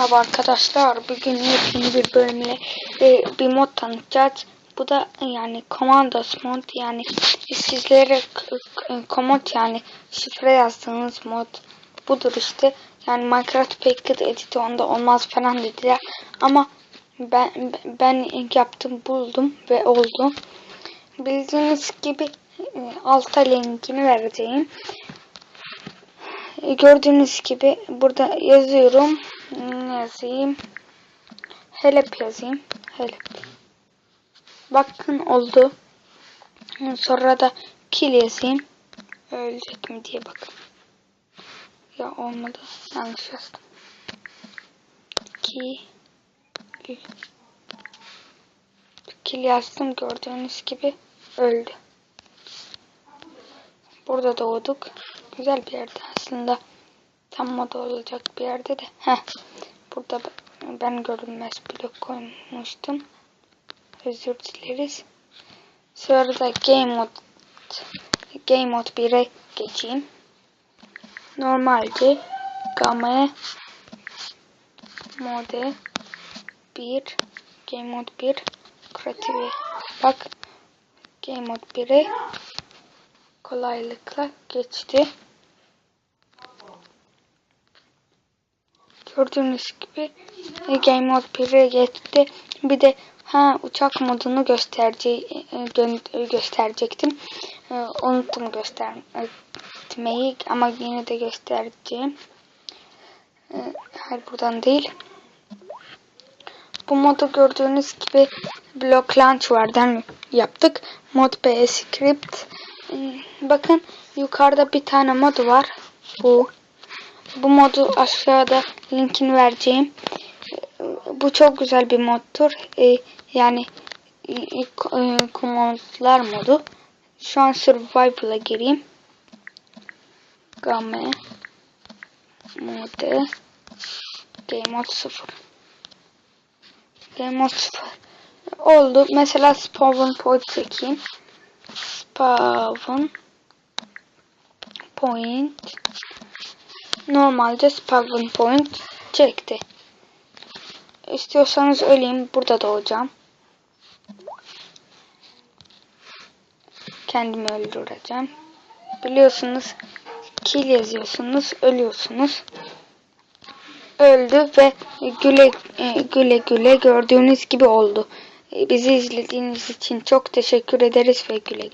Merhaba arkadaşlar. Bugün yepyeni bir bölümle e, bir mod tanıtacağız. Bu da yani Commandos mod yani sizlere komut yani şifre yazdığınız mod budur işte. Yani Minecraft Packet Edit onda olmaz falan dediler. Ama ben ben yaptım buldum ve oldu. Bildiğiniz gibi e, alta linkini vereceğim. E, Gördüğünüz gibi burada yazıyorum. Yazayım? Help yazayım. Help. Bakın oldu. Sonra da kill yazayım. Ölecek mi diye bakın. Ya olmadı. Yanlış yazdım. Kill. Kill yazdım. Gördüğünüz gibi öldü. Burada doğduk. Güzel bir yerde aslında. Tam moda olacak bir yerde de. Heh. Burada ben- görünmez blok koymuştum. Özür dileriz. Sırada game mode game mode 1'e geçeyim. Normalde game mode 1 game mode 1 kreatife bak game mode 1'e kolaylıkla geçti. Gördüğünüz gibi Game Mode 1'e geçti. Bir de ha uçak modunu gösterce e, gö- gösterecektim. E, unuttum göstermeyi ama yine de göstereceğim. E, hayır buradan değil. Bu modu gördüğünüz gibi Block Launcher'dan yaptık. Mod B script. E, Bakın yukarıda bir tane mod var. Bu. Bu modu aşağıda linkini vereceğim. Bu çok güzel bir moddur. Ee, yani e, e, komutlar modu. Şu an survival'a gireyim. Game mode game mode 0 game mode 0 oldu. Mesela spawn point çekeyim. Spawn point normalde spawn point çekti. İstiyorsanız öleyim. Burada doğacağım. Kendimi öldüreceğim. Biliyorsunuz kill yazıyorsunuz. Ölüyorsunuz. Öldü ve güle e, güle güle gördüğünüz gibi oldu. Bizi izlediğiniz için çok teşekkür ederiz ve güle güle.